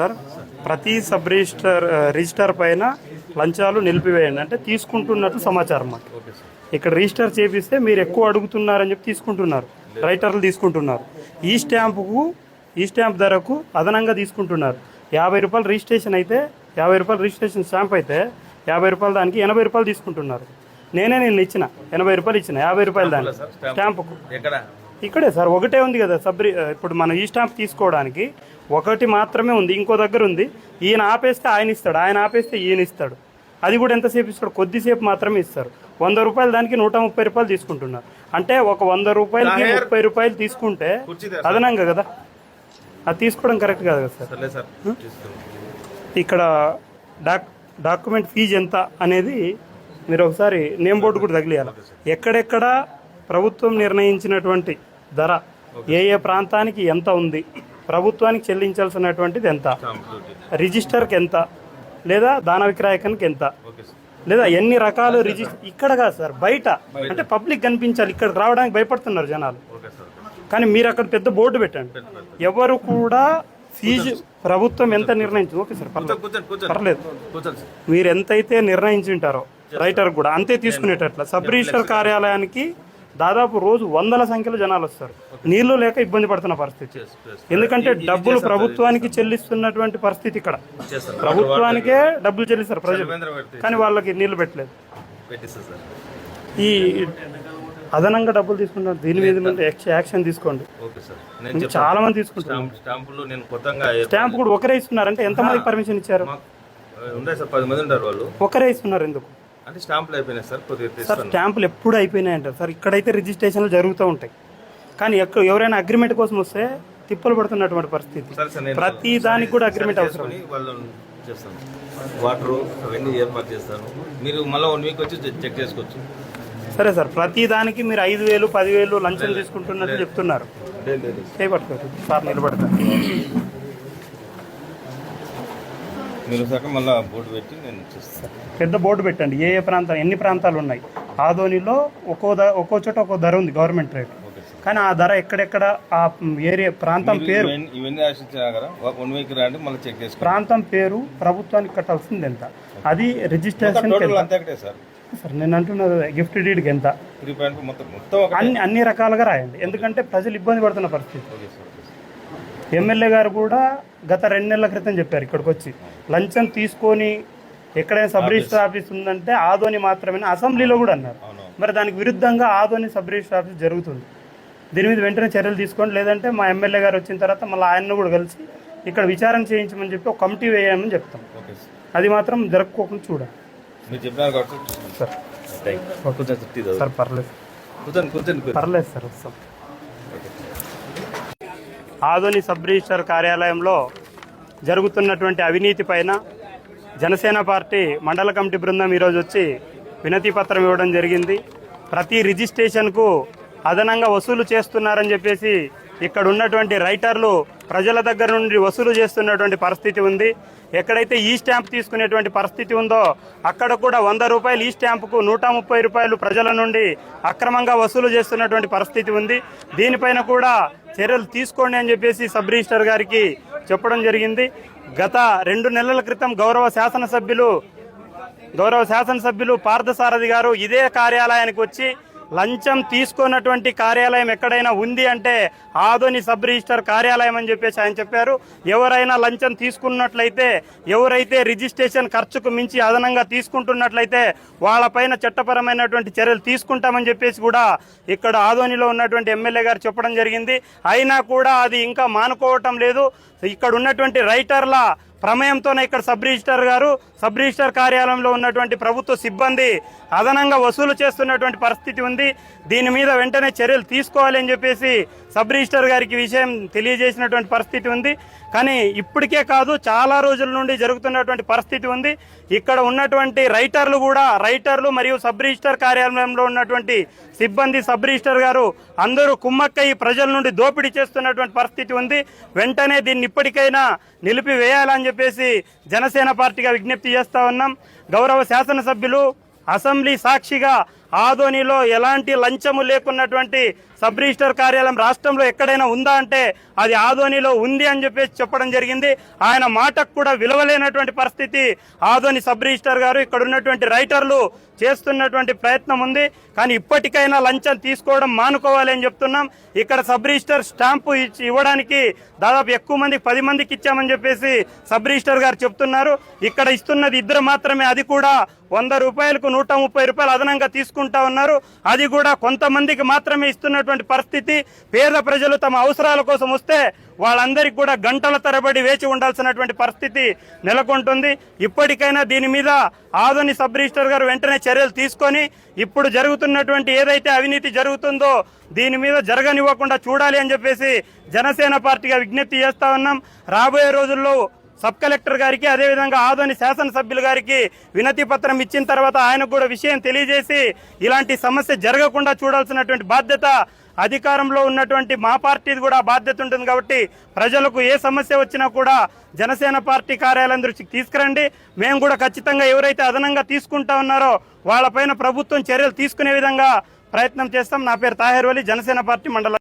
Sir. ప్రతి sub register register పైన లంచాలు నిలిపివేయండి. అంటే తీసుకుంటున్నట్టు సమాచారం మాకు సార్. ఇక్కడ రిజిస్టర్ చేపిస్తే మీరు ఎక్కువ అడుగుతున్నారని చెప్పి తీసుకుంటున్నారు. రైటర్లు తీసుకుంటున్నారు. ఈ స్టాంపుకు ఈ స్టాంప్ ధరకు అదనంగా తీసుకుంటున్నారు. యాభై రూపాయలు రిజిస్ట్రేషన్ అయితే యాభై రూపాయలు రిజిస్ట్రేషన్ స్టాంప్ అయితే యాభై రూపాయలు దానికి ఎనభై రూపాయలు తీసుకుంటున్నారు. నేనే నేను ఇచ్చిన. ఎనభై రూపాయలు ఇచ్చిన. యాభై రూపాయలు స్టాంప్. స్టాంపుకు. ఇక్కడే సార్. ఒకటే ఉంది కదా సబ్రి ఇప్పుడు మనం ఈ స్టాంప్ తీసుకోవడానికి ఒకటి మాత్రమే ఉంది ఇంకో దగ్గర ఉంది. ఈయన ఆపేస్తే ఆయన ఇస్తాడు ఆయన ఆపేస్తే ఈయన ఇస్తాడు. అది కూడా ఎంతసేపు ఇస్తాడు? కొద్దిసేపు మాత్రమే ఇస్తారు. వంద రూపాయలు దానికి నూట ముప్పై రూపాయలు తీసుకుంటున్నారు. అంటే ఒక వంద రూపాయలకి ముప్పై రూపాయలు తీసుకుంటే అదనంగా కదా? అది తీసుకోవడం కరెక్ట్ కాదు కదా సార్? ఇక్కడ డాక్ డాక్యుమెంట్ ఫీజు ఎంత అనేది మీరు ఒకసారి నేమ్ బోర్డు కూడా తగిలియాలి. ఎక్కడెక్కడ ప్రభుత్వం నిర్ణయించినటువంటి ధర ఏ ఏ ప్రాంతానికి ఎంత ఉంది ప్రభుత్వానికి చెల్లించాల్సినటువంటిది ఎంత? రిజిస్టర్కి ఎంత? లేదా దాన విక్రాయకానికి ఎంత? లేదా ఎన్ని రకాలు రిజిస్టర్ ఇక్కడ కాదు సార్ బయట. అంటే పబ్లిక్ కనిపించాలి ఇక్కడికి రావడానికి భయపడుతున్నారు జనాలు. కానీ మీరు అక్కడ పెద్ద బోర్డు పెట్టండి. ఎవరు కూడా ఫీజు ప్రభుత్వం ఎంత నిర్ణయించింది? ఓకే సార్ పర్లేదు. మీరు ఎంతైతే నిర్ణయించుంటారో రైటర్ కూడా అంతే తీసుకునేటట్ల. సబ్ రిజిస్టర్ కార్యాలయానికి దాదాపు రోజు వందల సంఖ్యలో జనాలు వస్తారు. నీళ్ళు లేక ఇబ్బంది పడుతున్న పరిస్థితి. ఎందుకంటే డబ్బులు ప్రభుత్వానికి చెల్లిస్తున్నటువంటి పరిస్థితి ఇక్కడ. ప్రభుత్వానికే డబ్బులు చెల్లిస్తారు ప్రజలు. కానీ వాళ్ళకి నీళ్ళు పెట్టలేదు. ఈ అదనంగా డబ్బులు తీసుకుంటారు దీని మీద యాక్షన్- తీసుకోండి. Okay sir. నేను చెప్తాను. చాలా మంది తీసుకుంటారు. స్టాంప్ స్టాంపులు నేను కొత్తగా ఏర్పాటు స్టాంప్ కూడా ఒకరే ఇస్తున్నారంటే ఎంతమందికి పర్మిషన్ ఇచ్చారు? మాకు ఉన్నాయి సార్ పది మంది ఉంటారు వాళ్ళు. ఒకరే ఇస్తున్నారు ఎందుకు? అంటే స్టాంపులు అయిపోయినాయి సార్ కొద్దిగా సార్ తెస్తాను స్టాంపులు ఎప్పుడు అయిపోయినాయంటారు సార్. ఇక్కడైతే రిజిస్ట్రేషన్లు జరుగుతూ ఉంటాయి. కానీ ఎక్కడ ఎవరైనా అగ్రిమెంట్ కోసం వస్తే తిప్పలు పడుతున్నటువంటి పరిస్థితి. సరే సార్ నేను ప్రతి దానికి కూడా అగ్రిమెంట్ అవసరం. చేసుకొని వాళ్ళని చేస్తాను. వాటర్ అవన్నీ ఏర్పాటు చేస్తాను. మీరు మళ్ళీ వన్ వీక్ వచ్చి చెక్- చెక్ చేసుకోవచ్చు. సరే సార్ ప్రతి దానికి మీరు ఐదు వేలు పదివేలు లంచం తీసుకుంటున్నట్టు చెప్తున్నారు. లేదు లేదు. చేపట్టుకోరు సార్ నిలబడతారు. మీరు సాక మళ్ళీ బోర్డు పెట్టి నేను చేస్తాను. పెద్ద బోర్డు పెట్టండి. ఏ ఏ ప్రాంతాలు ఎన్ని ప్రాంతాలు ఉన్నాయి? ఆదోనిలో ఒక్కో ఒక్కో చోట ఒక్కో ధర ఉంది గవర్నమెంట్ రేట్. కానీ ఆ ధర ఎక్కడెక్కడ ఆ ఏరియా ప్రాంతం పేరు? ఇవన్నీ- ఇవన్నీ ఆశించినా కదా వన్ వీక్ రండి మళ్ళీ చెక్ చేసుకోండి. ప్రాంతం పేరు ప్రభుత్వానికి కట్టాల్సింది ఎంత? అది రిజిస్ట్రేషన్ సార్. సార్ నేను అంటున్నది గిఫ్ట్ డీడ్కి ఎంత? అన్ని అన్ని రకాలుగా రాయండి. ఎందుకంటే ప్రజలు ఇబ్బంది పడుతున్న పరిస్థితి. ఎమ్మెల్యే గారు కూడా గత రెండు నెలల క్రితం చెప్పారు ఇక్కడికి వచ్చి లంచం తీసుకొని ఎక్కడైనా సబ్ రిజిస్టర్ ఆఫీస్ ఉందంటే ఆదోని మాత్రమే అసెంబ్లీలో కూడా అన్నారు. మరి దానికి విరుద్ధంగా ఆదోని సబ్ రిజిస్టర్ ఆఫీస్ జరుగుతుంది. దీని మీద వెంటనే చర్యలు తీసుకోండి. లేదంటే మా ఎమ్మెల్యే గారు వచ్చిన తర్వాత మళ్ళీ ఆయన్ను కూడా కలిసి ఇక్కడ విచారణ చేయించమని చెప్పి ఒక కమిటీ వేయమని చెప్తాం. Okay sir. అది మాత్రం కాబట్టి చూస్తాను. సార్. పర్లేదు. పర్లేదు సార్ వస్తాం. ఆదోని సబ్ రిజిస్టర్ కార్యాలయంలో జరుగుతున్నటువంటి అవినీతి పైన జనసేన పార్టీ మండల కమిటీ బృందం ఈరోజు వచ్చి వినతి పత్రం ఇవ్వడం జరిగింది. ప్రతి రిజిస్ట్రేషన్కు అదనంగా వసూలు చేస్తున్నారని చెప్పేసి ఇక్కడ ఉన్నటువంటి రైటర్లు ప్రజల దగ్గర నుండి వసూలు చేస్తున్నటువంటి పరిస్థితి ఉంది. ఎక్కడైతే ఈ స్టాంప్ తీసుకునేటువంటి పరిస్థితి ఉందో అక్కడ కూడా వంద రూపాయలు ఈ స్టాంపుకు నూట ముప్పై రూపాయలు ప్రజల నుండి అక్రమంగా వసూలు చేస్తున్నటువంటి పరిస్థితి ఉంది. దీనిపైన కూడా చర్యలు తీసుకోండి అని చెప్పేసి సబ్ రిజిస్టర్ గారికి చెప్పడం జరిగింది. గత రెండు నెలల క్రితం గౌరవ శాసనసభ్యులు గౌరవ శాసనసభ్యులు పార్థసారథి గారు ఇదే కార్యాలయానికి వచ్చి లంచం తీసుకున్నటువంటి కార్యాలయం ఎక్కడైనా ఉంది అంటే ఆదోని సబ్ రిజిస్టర్ కార్యాలయం అని చెప్పేసి ఆయన చెప్పారు. ఎవరైనా లంచం తీసుకున్నట్లయితే ఎవరైతే రిజిస్ట్రేషన్ ఖర్చుకు మించి అదనంగా తీసుకుంటున్నట్లయితే వాళ్ళపైన చట్టపరమైనటువంటి చర్యలు తీసుకుంటామని చెప్పేసి కూడా ఇక్కడ ఆదోనిలో ఉన్నటువంటి ఎమ్మెల్యే గారు చెప్పడం జరిగింది. అయినా కూడా అది ఇంకా మానుకోవటం లేదు. ఇక్కడ ఉన్నటువంటి రైటర్ల ప్రమేయంతోనే ఇక్కడ సబ్ రిజిస్టర్ గారు సబ్ రిజిస్టర్ కార్యాలయంలో ఉన్నటువంటి ప్రభుత్వ సిబ్బంది అదనంగా వసూలు చేస్తున్నటువంటి పరిస్థితి ఉంది. దీని మీద వెంటనే చర్యలు తీసుకోవాలని చెప్పేసి సబ్ రిజిస్టర్ గారికి విషయం తెలియజేసినటువంటి పరిస్థితి ఉంది. కానీ ఇప్పటికే కాదు చాలా రోజుల నుండి జరుగుతున్నటువంటి పరిస్థితి ఉంది. ఇక్కడ ఉన్నటువంటి రైటర్లు కూడా రైటర్లు మరియు సబ్ రిజిస్టర్ కార్యాలయంలో ఉన్నటువంటి సిబ్బంది సబ్ రిజిస్టర్ గారు అందరూ కుమ్మక్కై ప్రజల నుండి దోపిడీ చేస్తున్నటువంటి పరిస్థితి ఉంది. వెంటనే దీన్ని ఇప్పటికైనా నిలిపివేయాలని చెప్పేసి జనసేన పార్టీగా విజ్ఞప్తి చేస్తా ఉన్నాం. గౌరవ శాసనసభ్యులు అసెంబ్లీ సాక్షిగా ఆదోనిలో ఎలాంటి లంచము లేకున్నటువంటి సబ్ రిజిస్టర్ కార్యాలయం రాష్ట్రంలో ఎక్కడైనా ఉందా అంటే అది ఆదోనిలో ఉంది అని చెప్పేసి చెప్పడం జరిగింది. ఆయన మాటకు కూడా విలువలేనటువంటి పరిస్థితి. ఆదోని సబ్ రిజిస్టర్ గారు ఇక్కడ ఉన్నటువంటి రైటర్లు చేస్తున్నటువంటి ప్రయత్నం ఉంది. కానీ ఇప్పటికైనా లంచం తీసుకోవడం మానుకోవాలి అని చెప్తున్నాం. ఇక్కడ సబ్ రిజిస్టర్ స్టాంపు ఇచ్చి ఇవ్వడానికి దాదాపు ఎక్కువ మంది పది మందికి ఇచ్చామని చెప్పేసి సబ్ రిజిస్టర్ గారు చెప్తున్నారు. ఇక్కడ ఇస్తున్నది ఇద్దరు మాత్రమే అది కూడా వంద రూపాయలకు నూట ముప్పై రూపాయలు అదనంగా తీసుకుంటా ఉన్నారు. అది కూడా కొంతమందికి మాత్రమే ఇస్తున్నట్టు ఇస్తున్నటువంటి పరిస్థితి పేద ప్రజలు తమ అవసరాల కోసం వస్తే వాళ్ళందరికీ కూడా గంటల తరబడి వేచి ఉండాల్సినటువంటి పరిస్థితి నెలకొంటుంది. ఇప్పటికైనా దీని మీద ఆదోని సబ్ రిజిస్టర్ గారు వెంటనే చర్యలు తీసుకొని ఇప్పుడు జరుగుతున్నటువంటి ఏదైతే అవినీతి జరుగుతుందో దీని మీద జరగనివ్వకుండా చూడాలి అని చెప్పేసి జనసేన పార్టీగా విజ్ఞప్తి చేస్తా ఉన్నాం. రాబోయే రోజుల్లో సబ్ కలెక్టర్ గారికి అదేవిధంగా ఆదోని శాసనసభ్యులు గారికి వినతి పత్రం ఇచ్చిన తర్వాత ఆయనకు కూడా విషయం తెలియజేసి ఇలాంటి సమస్య జరగకుండా చూడాల్సినటువంటి బాధ్యత అధికారంలో ఉన్నటువంటి మా పార్టీది కూడా బాధ్యత ఉంటుంది కాబట్టి ప్రజలకు ఏ సమస్య వచ్చినా కూడా జనసేన పార్టీ కార్యాలయం దృష్టికి తీసుకురండి. మేము కూడా ఖచ్చితంగా ఎవరైతే అదనంగా తీసుకుంటా ఉన్నారో వాళ్ళపైన ప్రభుత్వం చర్యలు తీసుకునే విధంగా ప్రయత్నం చేస్తాం. నా పేరు తాహేర్వలి జనసేన పార్టీ మండలం